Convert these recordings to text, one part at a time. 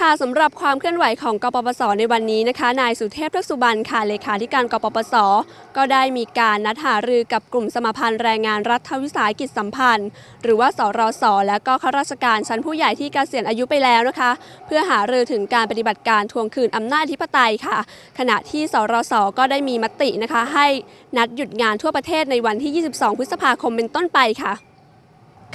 ค่ะสำหรับความเคลื่อนไหวของกปปส ในวันนี้นะคะ นายสุเทพทือกสุบรรณค่ะเลขาธิการกปปส ก็ได้มีการนัดหารือกับกลุ่มสมาพันธ์แรงงานรัฐวิสาหกิจสัมพันธ์ หรือว่าสรสและก็ข้าราชการชั้นผู้ใหญ่ที่เกษียณอายุไปแล้วนะคะ เพื่อหารือถึงการปฏิบัติการทวงคืนอำนาจอธิปไตยค่ะ ขณะที่สรสก็ได้มีมตินะคะ ให้นัดหยุดงานทั่วประเทศในวันที่ 22 พฤษภาคมเป็นต้นไปค่ะ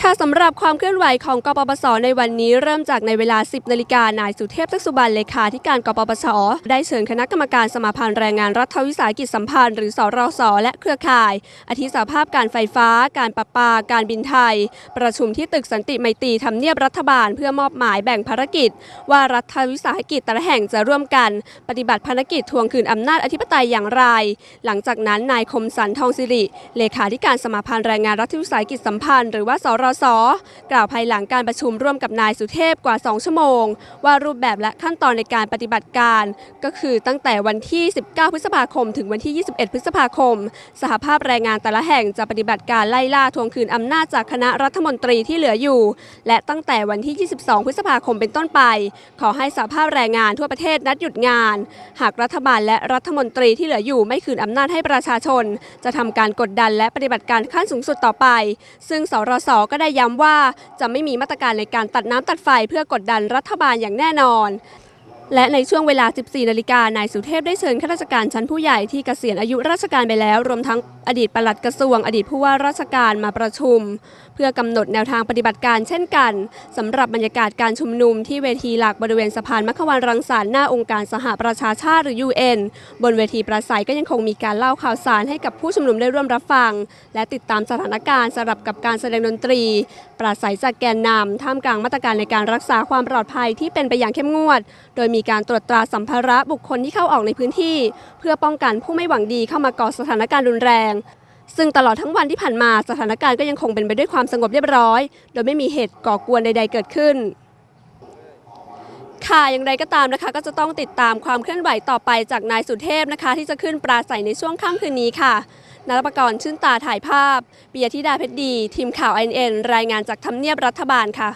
ค่ะสำหรับความเคลื่อนไหวของกปปส ในวันนี้เริ่มจากในเวลา 10 นาฬิกานายสุเทพทักษุบันเลขาธิการกปปส ได้เชิญคณะกรรมการสมาพันธ์แรงงานรัฐวิสาหกิจสัมพันธ์หรือสรสและเครือข่ายอาทิสาภาพการไฟฟ้า การประปา การบินไทย ประชุมที่ตึกสันติไมตรีทำเนียบรัฐบาล เพื่อมอบหมายแบ่งภารกิจ ว่ารัฐวิสาหกิจแต่ละแห่งจะร่วมกัน ปฏิบัติภารกิจทวงคืนอำนาจอธิปไตยอย่างไร หลังจากนั้นนายคมสันทองสิริเลขาธิการสมาพันธ์แรงงานรัฐวิสาหกิจสัมพันธ์หรือว่าสรสกล่าวภายหลังการประชุมร่วมกับนายสุเทพกว่า 2 ชั่วโมง ว่ารูปแบบและขั้นตอนในการปฏิบัติการ ก็คือตั้งแต่วันที่ 19 พฤษภาคม ถึงวันที่ 21 พฤษภาคม สหภาพแรงงานแต่ละแห่งจะปฏิบัติการไล่ล่าทวงคืนอำนาจจากคณะรัฐมนตรีที่เหลืออยู่ และตั้งแต่วันที่ 22 พฤษภาคมเป็นต้นไป ขอให้สหภาพแรงงานทั่วประเทศนัดหยุดงาน หากรัฐบาลและรัฐมนตรีที่เหลืออยู่ไม่คืนอำนาจให้ประชาชน จะทำการกดดันและปฏิบัติการขั้นสูงสุดต่อไป ซึ่งสรสก็ได้ย้ำว่าจะไม่มีมาตรการในการตัดน้ำตัดไฟเพื่อกดดันรัฐบาลอย่างแน่นอน และในช่วงเวลา 14 นาฬิกานายสุเทพได้เชิญข้าราชการชั้นผู้ใหญ่ที่เกษียณอายุราชการไปแล้ว รวมทั้งอดีตปลัดกระทรวง อดีตผู้ว่าราชการมาประชุม เพื่อกำหนดแนวทางปฏิบัติการเช่นกันสำหรับบรรยากาศการชุมนุมที่เวทีหลักบริเวณสะพานมัขวันรังสรรค์หน้าองค์การสหประชาชาติหรือ UN บนเวทีปราศัยก็ยังคงมีการเล่าข่าวสารให้กับผู้ชุมนุมได้ร่วมรับฟัง และติดตามสถานการณ์สลับกับการแสดงดนตรี ปราศัยจากแกนนำท่ามกลางมาตรการในการรักษาความปลอดภัยที่เป็นไปอย่างเข้มงวด โดยมีีการตรวจตราสัมภาระบุคคลที่เข้าออกในพื้นที่ เพื่อป้องกันผู้ไม่หวังดีเข้ามาก่อสถานการณ์รุนแรง ซึ่งตลอดทั้งวันที่ผ่านมาสถานการณ์ก็ยังคงเป็นไปด้วยความสงบเรียบร้อย โดยไม่มีเหตุก่อกวนใด ๆ เกิดขึ้นค่ะอย่างไรก็ตามนะคะก็จะต้องติดตามความเคลื่อนไหวต่อไปจากนายสุเทพนะคะ ที่จะขึ้นปราศัยในช่วงค่ำคืนนี้ค่ะนัทปรกรณ์ชื่นตาถ่ายภาพปิยธิดาเพชรดี ทีมข่าว INN รายงานจากทำเนียบรัฐบาลค่ะ